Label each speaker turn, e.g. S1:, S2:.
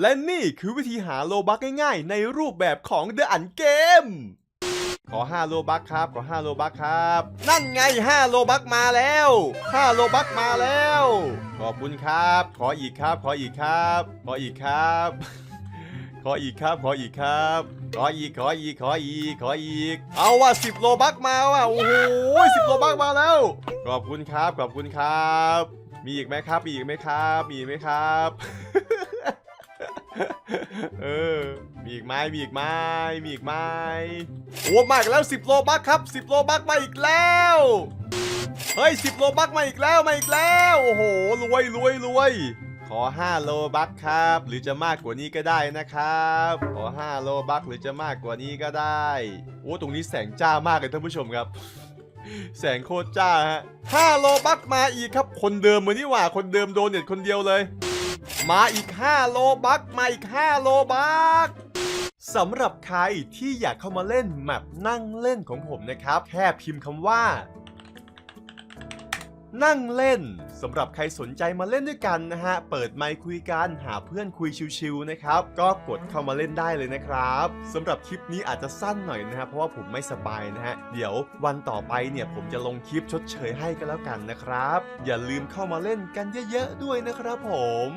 S1: และนี่คือวิธีหาโลบักง่ายๆ ในรูปแบบของ The อันเกมขอ 5 โลบักครับ ขอ 5 โลบักครับ นั่นไง 5 โลบักมาแล้ว 5 โลบักมาแล้ว ขอบคุณครับ ขออีกครับ ขออีกครับ ขออีกครับ ขออีกครับ ขออีกครับ ขออีก ขออีก ขออีก ขออีก เอาว่ะ10โลบักมาว่ะ โอ้โห10โลบักมาแล้ว ขอบคุณครับ ขอบคุณครับ มีอีกไหมครับ มีอีกไหมครับ มีอีกไหมครับ เออ มีอีกไหมมีอีกไหมมีอีกไหมโอ้มาอีกแล้ว 10 โลบักครับ 10 โลบักมาอีกแล้ว เฮ้ย 10 โลบักมาอีกแล้ว มาอีกแล้ว โอ้โห รวยรวยรวย ขอ 5 โลบักครับ หรือจะมากกว่านี้ก็ได้นะครับ ขอ 5 โลบักหรือจะมากกว่านี้ก็ได้ โอ้ ตรงนี้แสงจ้ามากเลยท่านผู้ชมครับแสงโคตรจ้าฮะ5โลบักมาอีกครับ คนเดิมเลยนี่หว่า คนเดิมโดนเน็ตคนเดียวเลย มาอีก 5 โลบักมาอีก 5 โลบักสำหรับใครที่อยากเข้ามาเล่นแมปนั่งเล่นของผมนะครับ แค่พิมพ์คำว่า นั่งเล่นสำหรับใครสนใจมาเล่นด้วยกันนะฮะ เปิดไมค์คุยกันหาเพื่อนคุยชิวๆนะครับ ก็กดเข้ามาเล่นได้เลยนะครับสำหรับคลิปนี้อาจจะสั้นหน่อยนะฮะเพราะว่าผมไม่สบายนะฮะ เดี๋ยววันต่อไปเนี่ยผมจะลงคลิปชดเชยให้กันแล้วกันนะครับ อย่าลืมเข้ามาเล่นกันเยอะๆด้วยนะครับผม